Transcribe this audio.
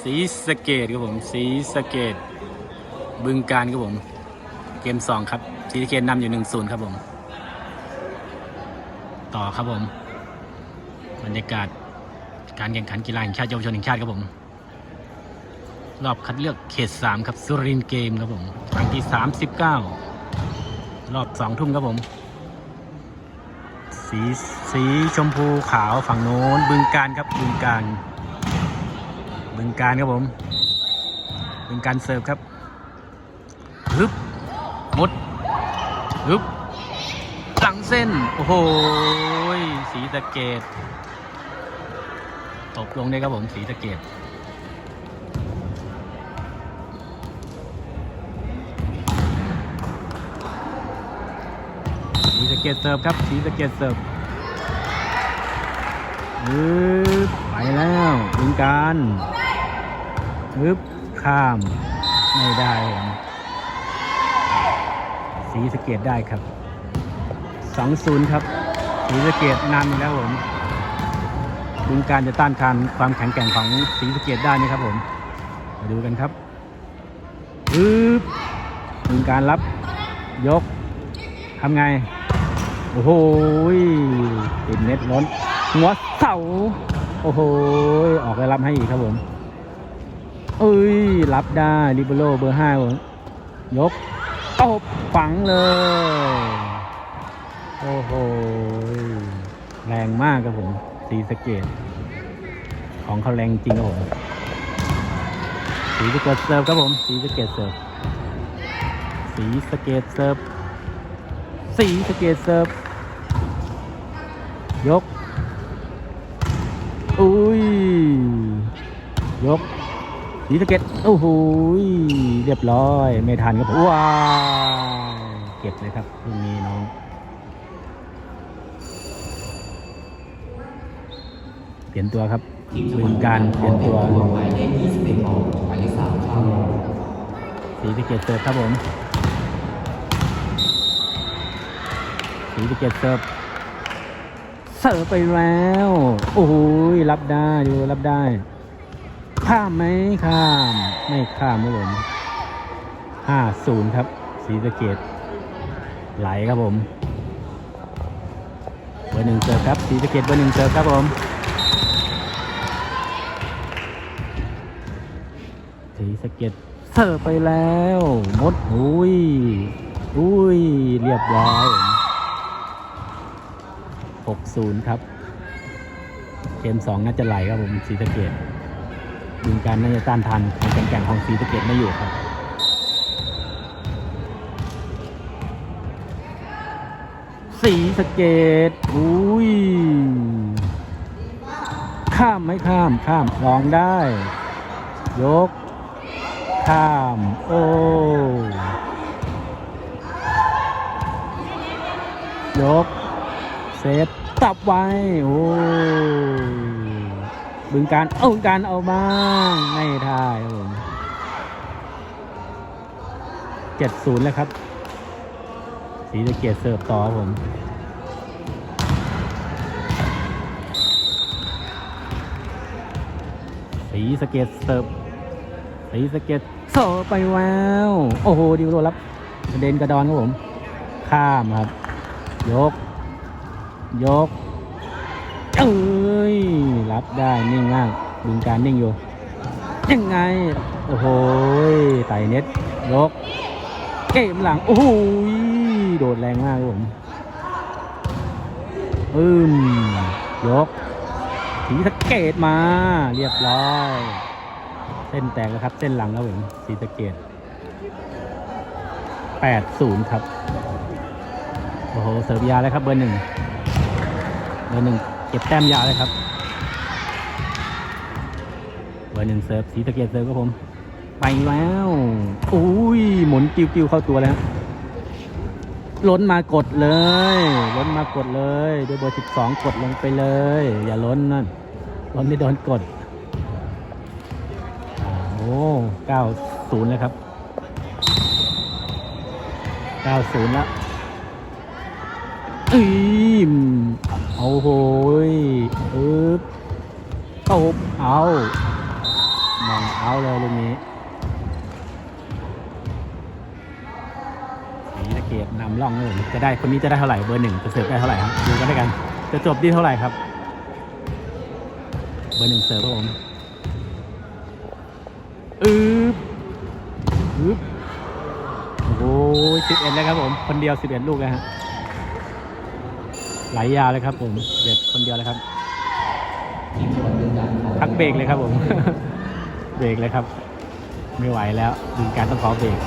สีสเกตครับผมสีสเกต บึงการครับผม เกมสองครับสีสเกตนำอยู่หนึ่งศูนย์ครับผม ต่อครับผม บรรยากาศการแข่งขันกีฬาแห่งชาติเยาวชนแห่งชาติครับผม รอบคัดเลือกเขต3ครับสุรินเกมครับผมครั้งที่39รอบ2ทุ่มครับผม สีสีชมพูขาวฝั่งโน้นบึงการครับบึงการ บึงการครับผมบึงการเสิร์ฟครับฮึบมดฮึบหลังเส้น โอ้โหสีสะเกตตกลงได้ครับผมสีสะเกตสีสะเกตเสิร์ฟครับสีสะเกตเสิร์ฟฮึบไปแล้วบึงการ ฮึบข้าม ไม่ได้สีสะเกตได้ครับสองศูนย์ครับสีสะเกตนำแล้วผมบึงการจะต้านทานความแข็งแกร่งของสีสะเกตได้ไหมครับผมมาดูกันครับฮึบบึงการรับยกทำไง โอ้โหยติดเน็ตล้นหัวเสาโอ้โห ออกไปรับให้อีกครับผม เอ้ย รับได้ลิเบโรเบอร์ห้าผมยกตบฝังเลย โอ้โห แรงมากครับผมสีสเกต ของเขาแรงจริงครับผมสีสเกตเซิร์ฟครับผมสีสเกตเซิร์ฟสีสเกตเซิร์ฟสีสเกตเซิร์ฟยก อุ้ย ยก สีสะเก็ตโอ้โหยเรียบร้อย ไม่ทันครับผมว้าเก็บเลยครับลูกนี้น้องเปลี่ยนตัวครับบึงการเปลี่ยนตัวหมายเลข21ออกหมายเลข3สีสะเก็ตเสิร์ฟครับผมสีสะเก็ตเสิร์ฟเสิร์ฟไปแล้ว โอ้โหยรับได้ดูรับได้ ข้ามไหมข้าม ไม่ข้ามครับผมห้าศูนย์ครับสีสะเกตไหลครับผม เบอร์หนึ่งเสิร์ฟครับสีสะเกตเบอร์หนึ่งเสิร์ฟครับผมสีสะเก็ตเสิร์ฟไปแล้วมดอุ้ยอุ้ยเรียบร้อยหกศูนย์ครับ เกมสองน่าจะไหลครับผมสีสะเกต ดึงการน่าจะต้านทานข็งแก่งของสีสะเกตไม่อยู่ครับสีสะเกตอุ้ย ข้ามไม่ข้ามข้ามลองได้ ยก ข้าม โอ้ยก เซตตับไว้ โอ้ย บึงการเอาการเอาบ้างไม่ได้ครับผมเจ็ดศูนย์แล้วครับสีสะเกียรเสิร์ฟต่อครับผมสีสะเก็ตเสิร์ฟสีสะเก็ตเสิร์ฟไปแล้วโอ้โหดิวโรรับกระเด็นกระดอนครับผม ข้ามครับ ยก ยก เอ้ย รับได้นิ่งมากดึงการนิ่งอยู่ ยังไง โอ้โหไต่เน็ตยกเกมหลัง โอ้โหโดดแรงมากครับผมอืมยกสีสะเกตมา เรียบร้อยเส้นแตกแล้วครับ เส้นหลังครับผมสีสะเกตแปดศูนย์ครับ โอ้โหเสิร์ฟยาเลยครับเบอร์หนึ่งเบอร์หนึ่ง ก็บแต้มยาเลยครับเบอร์หนึ่งเสิร์ฟสีสะเกตเสิร์ฟครับผม ไปแล้วอุ้ยหมุนกิ้วๆเข้าตัวแล้วล้นมากดเลย ล้นมากดเลยด้วยเบอร์สิบสองกดลงไปเลย อย่าล้นนั่นล้นไม่โดนกดอ่าโอ้เก้าศูนย์แล้วครับเก้าศูนย์แล้วอืมโอ้โหอึ๊บตบเอาเอาเลยลูกนี้สีสะเกตนำร่องเลยจะได้คนนี้จะได้เท่าไหร่เบอร์หนึ่งจะเสิร์ฟได้เท่าไหร่ครับดูกันด้วยกัน จะจบที่เท่าไหร่ครับ เบอร์หนึ่งเสิร์ฟครับผมอืบอืบโอ้โหสิบเอ็ดแล้วครับผม คนเดียวสิบเอ็ดลูกแล้วฮะ ไหลยาวเลยครับผมเด็ดคนเดียวเลยครับทักเบรกเลยครับผม เบรกเลยครับ ไม่ไหวแล้วดึงการต้องขอเบรก